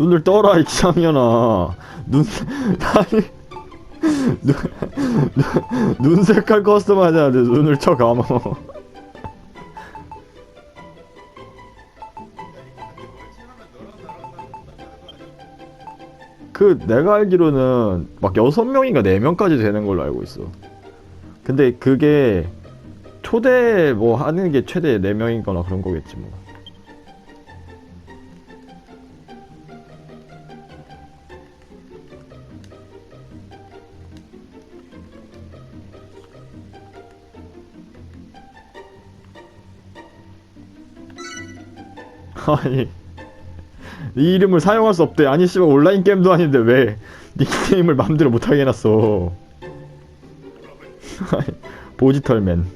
눈을 떠라 이 장년아. 눈 아니 눈, 눈, 눈 색깔 커스텀 돼 눈을 쳐 감어. 그 내가 알기로는 막 여섯 명인가 네 명까지 되는 걸로 알고 있어. 근데 그게 초대 뭐 하는 게 최대 네 명이거나 그런 거겠지 뭐 아니 이 이름을 사용할 수 없대. 아니 씨발 온라인 게임도 아닌데 왜 닉네임을 맘대로 못하게 해놨어? 아니, 보지털맨.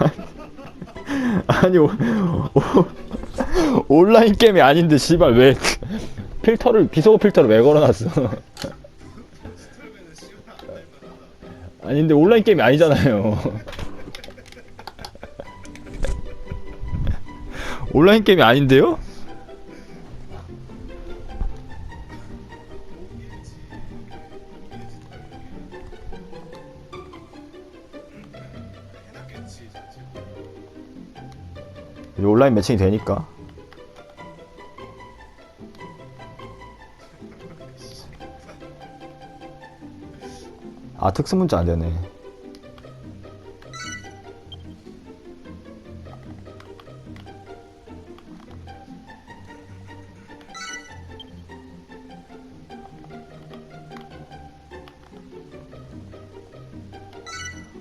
아니 오, 오, 온라인 게임이 아닌데 씨발 왜 필터를 비속어 필터를 왜 걸어놨어? 아니 근데 온라인 게임이 아니잖아요 온라인 게임이 아닌데요? 온라인 매칭이 되니까 아 특수 문자 안 되네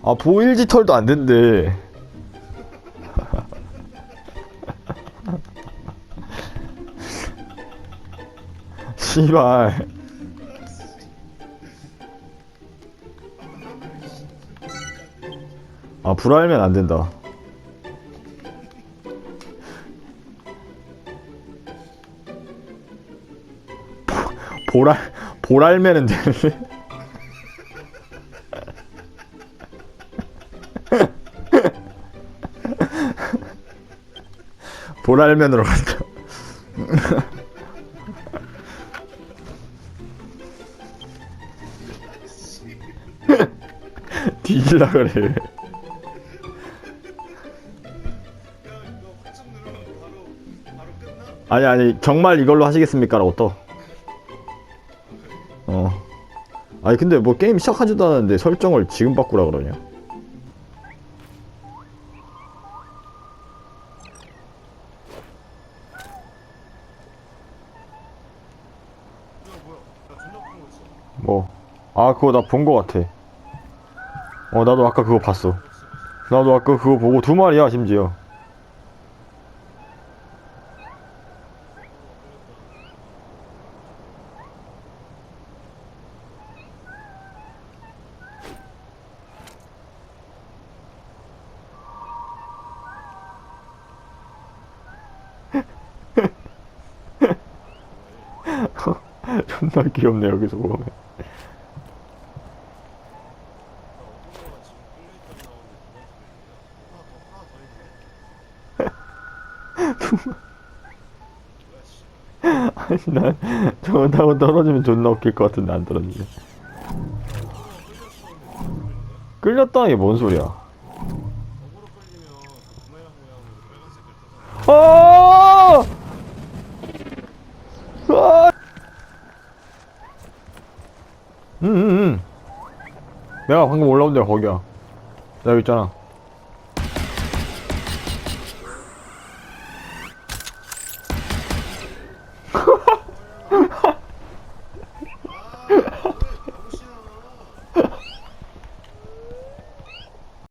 아 보일지털도 안 된대. 씨발. 아 불알면 안 된다. 보- 보랄 보랄면은 되는데 보랄면으로 간다 뒤질라 그래 아니 아니 정말 이걸로 하시겠습니까라고 떠. 어. 아니 근데 뭐 게임 시작하지도 않았는데 설정을 지금 바꾸라 그러냐? 뭐? 아 그거 나 본 거 같아. 어 나도 아까 그거 봤어. 나도 아까 그거 보고 두 마리야 심지어. 존나 귀엽네 여기서 보면. 아니 난 저거 타고 떨어지면 존나 웃길 것 같은데 안 떨어지네. 끌렸다 이게 뭔 소리야? 아! 아! 응, 응, 응. 내가 방금 올라온 데가 거기야. 나 여기 있잖아.